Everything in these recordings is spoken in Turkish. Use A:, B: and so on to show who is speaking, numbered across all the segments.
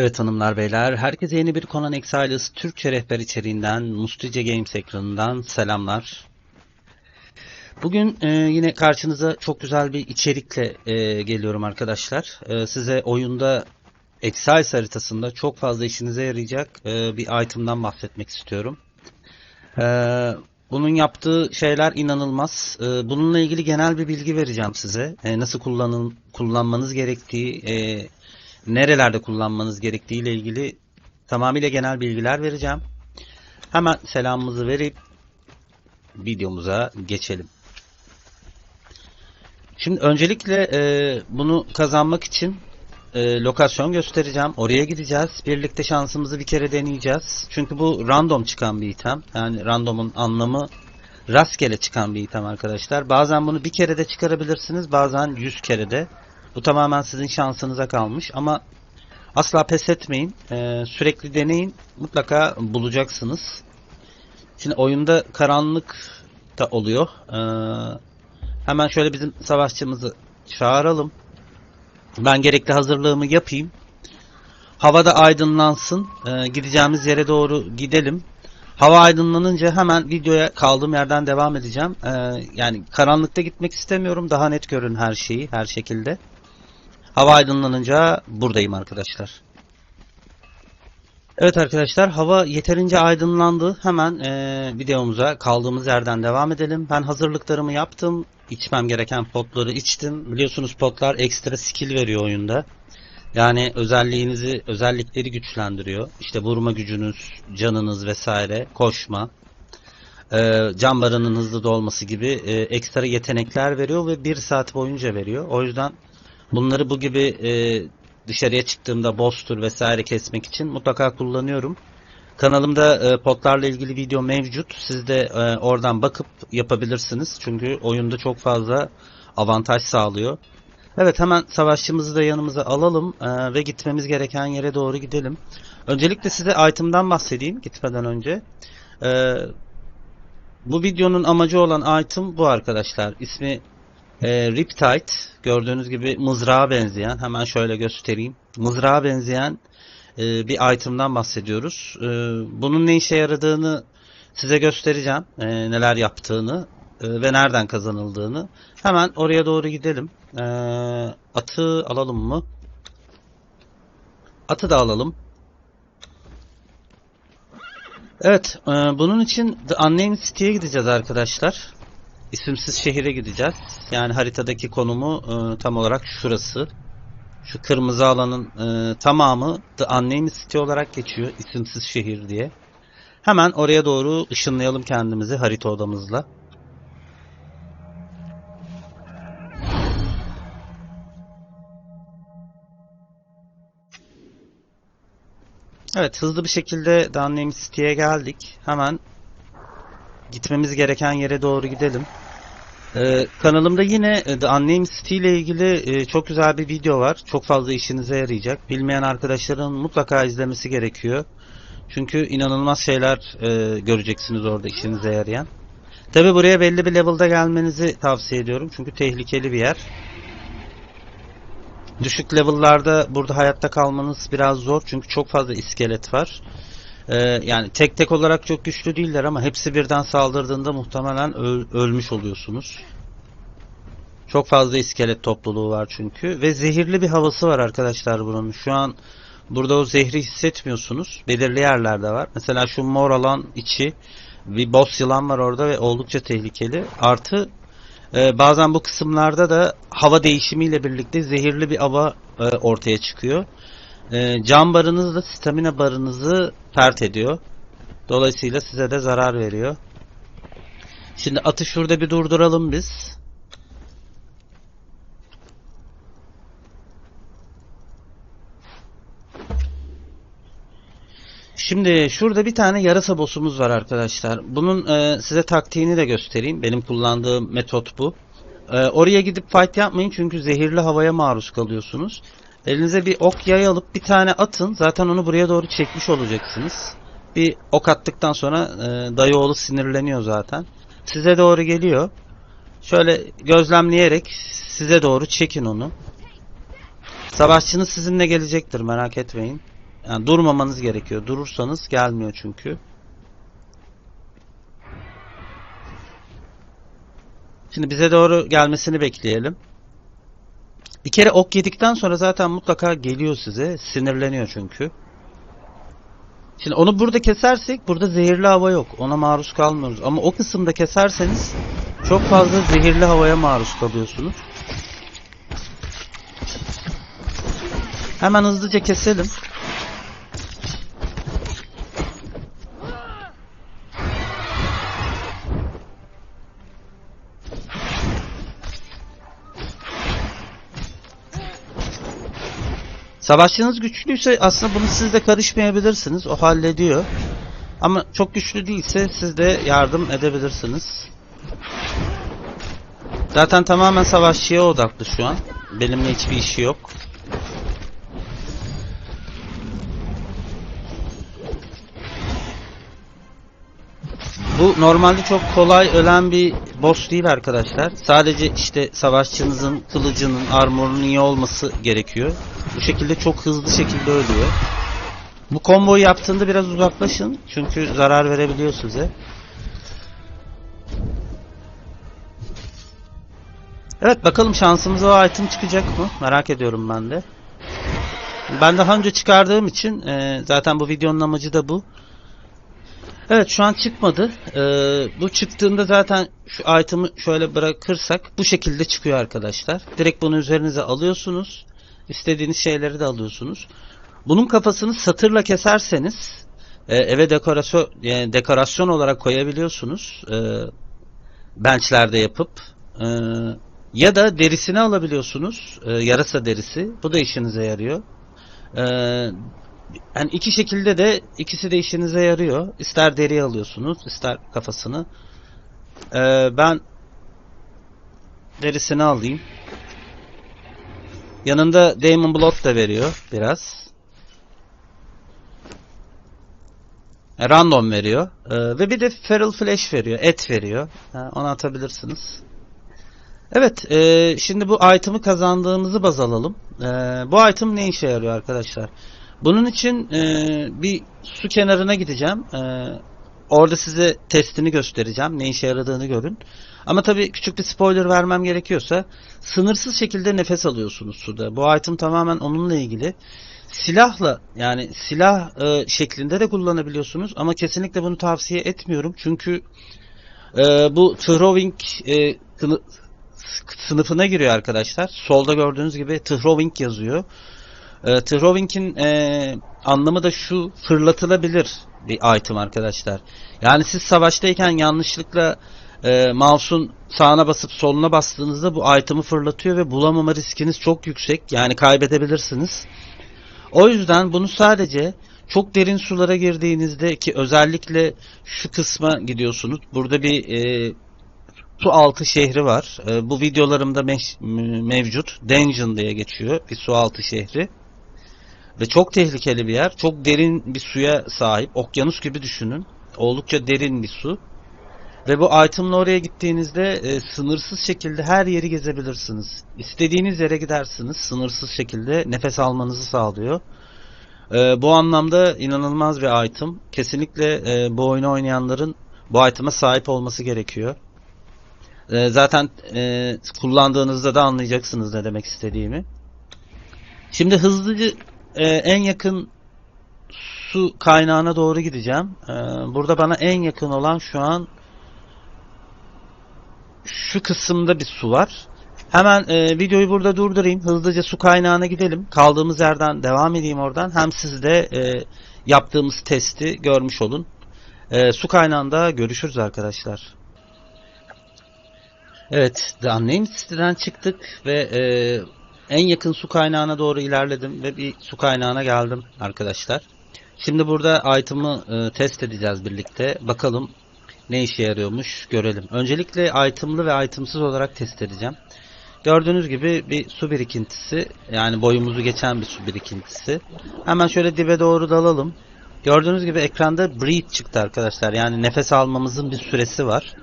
A: Evet hanımlar beyler, herkese yeni bir Conan Exiles Türkçe rehber içeriğinden, Mustice Games ekranından selamlar. Bugün e, yine karşınıza çok güzel bir içerikle e, geliyorum arkadaşlar. E, size oyunda Exiles haritasında çok fazla işinize yarayacak e, bir item'dan bahsetmek istiyorum. E, bunun yaptığı şeyler inanılmaz. E, bununla ilgili genel bir bilgi vereceğim size. E, nasıl kullanın, kullanmanız gerektiği, e, nerelerde kullanmanız gerektiği ile ilgili tamamıyla genel bilgiler vereceğim. Hemen selamımızı verip videomuza geçelim. Şimdi öncelikle e, bunu kazanmak için e, lokasyon göstereceğim. Oraya gideceğiz. Birlikte şansımızı bir kere deneyeceğiz. Çünkü bu random çıkan bir item. Yani randomun anlamı rastgele çıkan bir item arkadaşlar. Bazen bunu bir kere de çıkarabilirsiniz. Bazen 100 kere de. Bu tamamen sizin şansınıza kalmış ama asla pes etmeyin. Ee, sürekli deneyin. Mutlaka bulacaksınız. Şimdi oyunda karanlık da oluyor. Ee, hemen şöyle bizim savaşçımızı çağıralım. Ben gerekli hazırlığımı yapayım. Havada aydınlansın. Ee, gideceğimiz yere doğru gidelim. Hava aydınlanınca hemen videoya kaldığım yerden devam edeceğim. Ee, yani karanlıkta gitmek istemiyorum. Daha net görün her şeyi, her şekilde. Hava aydınlanınca buradayım arkadaşlar. Evet arkadaşlar hava yeterince aydınlandı. Hemen e, videomuza kaldığımız yerden devam edelim. Ben hazırlıklarımı yaptım. İçmem gereken potları içtim. Biliyorsunuz potlar ekstra skill veriyor oyunda. Yani özelliğinizi, özellikleri güçlendiriyor. İşte vurma gücünüz, canınız vesaire, koşma, e, can barının hızlı dolması gibi e, ekstra yetenekler veriyor ve bir saat boyunca veriyor. O yüzden bunları bu gibi e, dışarıya çıktığımda boss'tur vesaire kesmek için mutlaka kullanıyorum. Kanalımda e, potlarla ilgili video mevcut. Siz de e, oradan bakıp yapabilirsiniz. Çünkü oyunda çok fazla avantaj sağlıyor. Evet hemen savaşçımızı da yanımıza alalım e, ve gitmemiz gereken yere doğru gidelim. Öncelikle size item'dan bahsedeyim gitmeden önce. E, bu videonun amacı olan item bu arkadaşlar. İsmi e, Riptide. Gördüğünüz gibi mızrağa benzeyen. Hemen şöyle göstereyim. Mızrağa benzeyen e, bir item'dan bahsediyoruz. E, bunun ne işe yaradığını size göstereceğim. E, neler yaptığını e, ve nereden kazanıldığını. Hemen oraya doğru gidelim. E, atı alalım mı? Atı da alalım. Evet, e, bunun için The Unnamed City'ye gideceğiz arkadaşlar. İsimsiz şehire gideceğiz. Yani haritadaki konumu e, tam olarak şurası. Şu kırmızı alanın e, tamamı The Unnamed City olarak geçiyor. İsimsiz şehir diye. Hemen oraya doğru ışınlayalım kendimizi harita odamızla. Evet hızlı bir şekilde The Unnamed City'ye geldik. Hemen gitmemiz gereken yere doğru gidelim. Ee, kanalımda yine e, The Unnamed City ile ilgili e, çok güzel bir video var. Çok fazla işinize yarayacak. Bilmeyen arkadaşların mutlaka izlemesi gerekiyor. Çünkü inanılmaz şeyler e, göreceksiniz orada işinize yarayan. Tabi buraya belli bir level'da gelmenizi tavsiye ediyorum. Çünkü tehlikeli bir yer. Düşük level'larda burada hayatta kalmanız biraz zor. Çünkü çok fazla iskelet var. Ee, yani tek tek olarak çok güçlü değiller ama hepsi birden saldırdığında muhtemelen öl- ölmüş oluyorsunuz. Çok fazla iskelet topluluğu var çünkü ve zehirli bir havası var arkadaşlar bunun. Şu an burada o zehri hissetmiyorsunuz. Belirli yerlerde var. Mesela şu mor alan içi bir boss yılan var orada ve oldukça tehlikeli. Artı e, bazen bu kısımlarda da hava değişimiyle birlikte zehirli bir hava e, ortaya çıkıyor. E, can barınızı da stamina barınızı pert ediyor. Dolayısıyla size de zarar veriyor. Şimdi atı şurada bir durduralım biz. Şimdi şurada bir tane yarasa boss'umuz var arkadaşlar. Bunun e, size taktiğini de göstereyim. Benim kullandığım metot bu. E, oraya gidip fight yapmayın çünkü zehirli havaya maruz kalıyorsunuz. Elinize bir ok yay alıp bir tane atın. Zaten onu buraya doğru çekmiş olacaksınız. Bir ok attıktan sonra e, dayıoğlu sinirleniyor zaten. Size doğru geliyor. Şöyle gözlemleyerek size doğru çekin onu. Savaşçınız sizinle gelecektir merak etmeyin. Yani durmamanız gerekiyor. Durursanız gelmiyor çünkü. Şimdi bize doğru gelmesini bekleyelim. Bir kere ok yedikten sonra zaten mutlaka geliyor size. Sinirleniyor çünkü. Şimdi onu burada kesersek burada zehirli hava yok. Ona maruz kalmıyoruz. Ama o kısımda keserseniz çok fazla zehirli havaya maruz kalıyorsunuz. Hemen hızlıca keselim. Savaşçınız güçlüyse aslında bunu siz de karışmayabilirsiniz. O hallediyor. Ama çok güçlü değilse siz de yardım edebilirsiniz. Zaten tamamen savaşçıya odaklı şu an. Benimle hiçbir işi yok. Bu normalde çok kolay ölen bir boss değil arkadaşlar. Sadece işte savaşçınızın kılıcının, armorunun iyi olması gerekiyor. Bu şekilde çok hızlı şekilde ölüyor. Bu komboyu yaptığında biraz uzaklaşın. Çünkü zarar verebiliyor size. Evet bakalım şansımıza o item çıkacak mı? Merak ediyorum ben de. Ben daha önce çıkardığım için e, zaten bu videonun amacı da bu. Evet şu an çıkmadı. Ee, bu çıktığında zaten şu item'ı şöyle bırakırsak bu şekilde çıkıyor arkadaşlar. Direkt bunu üzerinize alıyorsunuz. İstediğiniz şeyleri de alıyorsunuz. Bunun kafasını satırla keserseniz e, eve dekorasyon yani dekorasyon olarak koyabiliyorsunuz. E, benchlerde yapıp e, ya da derisini alabiliyorsunuz. E, yarasa derisi. Bu da işinize yarıyor. E, yani iki şekilde de ikisi de işinize yarıyor. İster deri alıyorsunuz, ister kafasını. Ee, ben derisini alayım. Yanında Demon Blood da veriyor biraz. E, Random veriyor. Ee, ve bir de Feral Flesh veriyor. Et veriyor. Ha, onu atabilirsiniz. Evet, e, şimdi bu item'ı kazandığımızı baz alalım. E, bu item ne işe yarıyor arkadaşlar? Bunun için e, bir su kenarına gideceğim. E, orada size testini göstereceğim. Ne işe yaradığını görün. Ama tabii küçük bir spoiler vermem gerekiyorsa sınırsız şekilde nefes alıyorsunuz suda. Bu item tamamen onunla ilgili. Silahla yani silah e, şeklinde de kullanabiliyorsunuz ama kesinlikle bunu tavsiye etmiyorum. Çünkü e, bu throwing e, sını- sınıfına giriyor arkadaşlar. Solda gördüğünüz gibi throwing yazıyor. E, throwing'in e, anlamı da şu fırlatılabilir bir item arkadaşlar. Yani siz savaştayken yanlışlıkla e, mouse'un sağına basıp soluna bastığınızda bu item'ı fırlatıyor ve bulamama riskiniz çok yüksek. Yani kaybedebilirsiniz. O yüzden bunu sadece çok derin sulara girdiğinizde ki özellikle şu kısma gidiyorsunuz. Burada bir e, su altı şehri var. E, bu videolarımda meş- m- mevcut. Dungeon diye geçiyor. Bir su altı şehri. Ve çok tehlikeli bir yer. Çok derin bir suya sahip. Okyanus gibi düşünün. Oldukça derin bir su. Ve bu item'la oraya gittiğinizde e, sınırsız şekilde her yeri gezebilirsiniz. İstediğiniz yere gidersiniz. Sınırsız şekilde nefes almanızı sağlıyor. E, bu anlamda inanılmaz bir item. Kesinlikle e, bu oyunu oynayanların bu item'a sahip olması gerekiyor. E, zaten e, kullandığınızda da anlayacaksınız ne demek istediğimi. Şimdi hızlıca e, en yakın su kaynağına doğru gideceğim. E, burada bana en yakın olan şu an şu kısımda bir su var. Hemen e, videoyu burada durdurayım. Hızlıca su kaynağına gidelim. Kaldığımız yerden devam edeyim oradan. Hem siz de e, yaptığımız testi görmüş olun. E, su kaynağında görüşürüz arkadaşlar. Evet, The Unnamed siteden çıktık ve e, en yakın su kaynağına doğru ilerledim ve bir su kaynağına geldim arkadaşlar. Şimdi burada item'ı e, test edeceğiz birlikte. Bakalım ne işe yarıyormuş görelim. Öncelikle item'lı ve itemsız olarak test edeceğim. Gördüğünüz gibi bir su birikintisi yani boyumuzu geçen bir su birikintisi. Hemen şöyle dibe doğru dalalım. Gördüğünüz gibi ekranda breathe çıktı arkadaşlar. Yani nefes almamızın bir süresi var.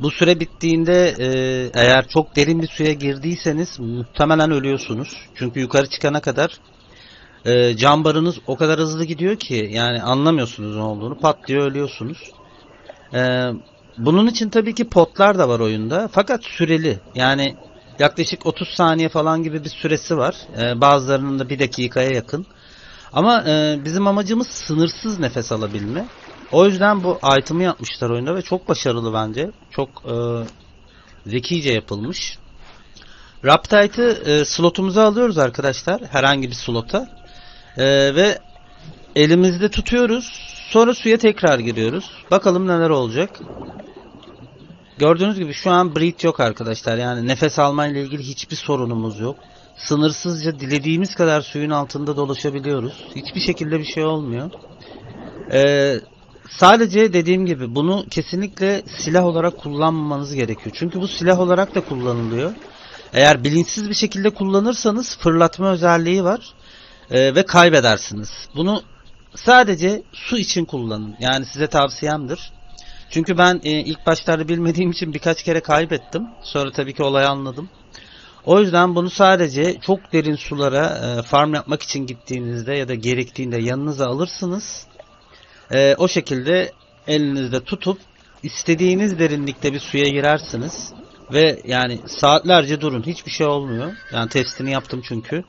A: Bu süre bittiğinde e, eğer çok derin bir suya girdiyseniz muhtemelen ölüyorsunuz. Çünkü yukarı çıkana kadar e, can o kadar hızlı gidiyor ki yani anlamıyorsunuz ne olduğunu. Pat diye ölüyorsunuz. E, bunun için tabii ki potlar da var oyunda. Fakat süreli. Yani yaklaşık 30 saniye falan gibi bir süresi var. E, bazılarının da bir dakikaya yakın. Ama e, bizim amacımız sınırsız nefes alabilme. O yüzden bu item'ı yapmışlar oyunda ve çok başarılı bence. Çok e, zekice yapılmış. Raptite'ı e, slotumuza alıyoruz arkadaşlar. Herhangi bir slota. E, ve elimizde tutuyoruz. Sonra suya tekrar giriyoruz. Bakalım neler olacak. Gördüğünüz gibi şu an breathe yok arkadaşlar. Yani nefes almayla ilgili hiçbir sorunumuz yok. Sınırsızca dilediğimiz kadar suyun altında dolaşabiliyoruz. Hiçbir şekilde bir şey olmuyor. Ee, sadece dediğim gibi bunu kesinlikle silah olarak kullanmamanız gerekiyor. Çünkü bu silah olarak da kullanılıyor. Eğer bilinçsiz bir şekilde kullanırsanız fırlatma özelliği var Ee, ve kaybedersiniz. Bunu sadece su için kullanın. Yani size tavsiyemdir. Çünkü ben e, ilk başlarda bilmediğim için birkaç kere kaybettim. Sonra tabii ki olayı anladım. O yüzden bunu sadece çok derin sulara e, farm yapmak için gittiğinizde ya da gerektiğinde yanınıza alırsınız. E, o şekilde elinizde tutup istediğiniz derinlikte bir suya girersiniz. Ve yani saatlerce durun. Hiçbir şey olmuyor. Yani testini yaptım çünkü.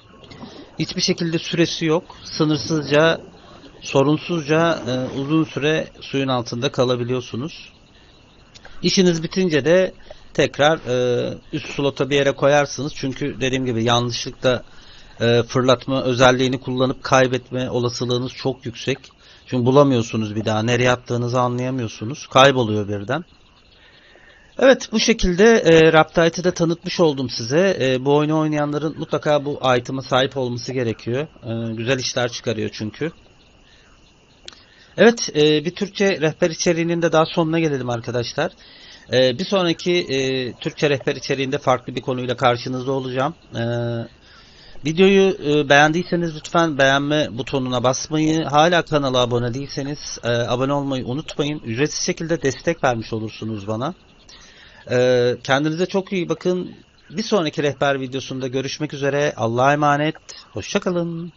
A: Hiçbir şekilde süresi yok. Sınırsızca, sorunsuzca e, uzun süre suyun altında kalabiliyorsunuz. İşiniz bitince de tekrar e, üst slota bir yere koyarsınız. Çünkü dediğim gibi yanlışlıkla e, fırlatma özelliğini kullanıp kaybetme olasılığınız çok yüksek. Çünkü bulamıyorsunuz bir daha. Nereye attığınızı anlayamıyorsunuz. Kayboluyor birden. Evet bu şekilde e, Raptite'ı da tanıtmış oldum size. E, bu oyunu oynayanların mutlaka bu item'a sahip olması gerekiyor. E, güzel işler çıkarıyor çünkü. Evet e, bir Türkçe rehber içeriğinin de daha sonuna gelelim arkadaşlar. E, bir sonraki e, Türkçe rehber içeriğinde farklı bir konuyla karşınızda olacağım. E, videoyu e, beğendiyseniz lütfen beğenme butonuna basmayı, hala kanala abone değilseniz e, abone olmayı unutmayın. Ücretsiz şekilde destek vermiş olursunuz bana. Ee, kendinize çok iyi bakın. Bir sonraki rehber videosunda görüşmek üzere. Allah'a emanet. Hoşçakalın.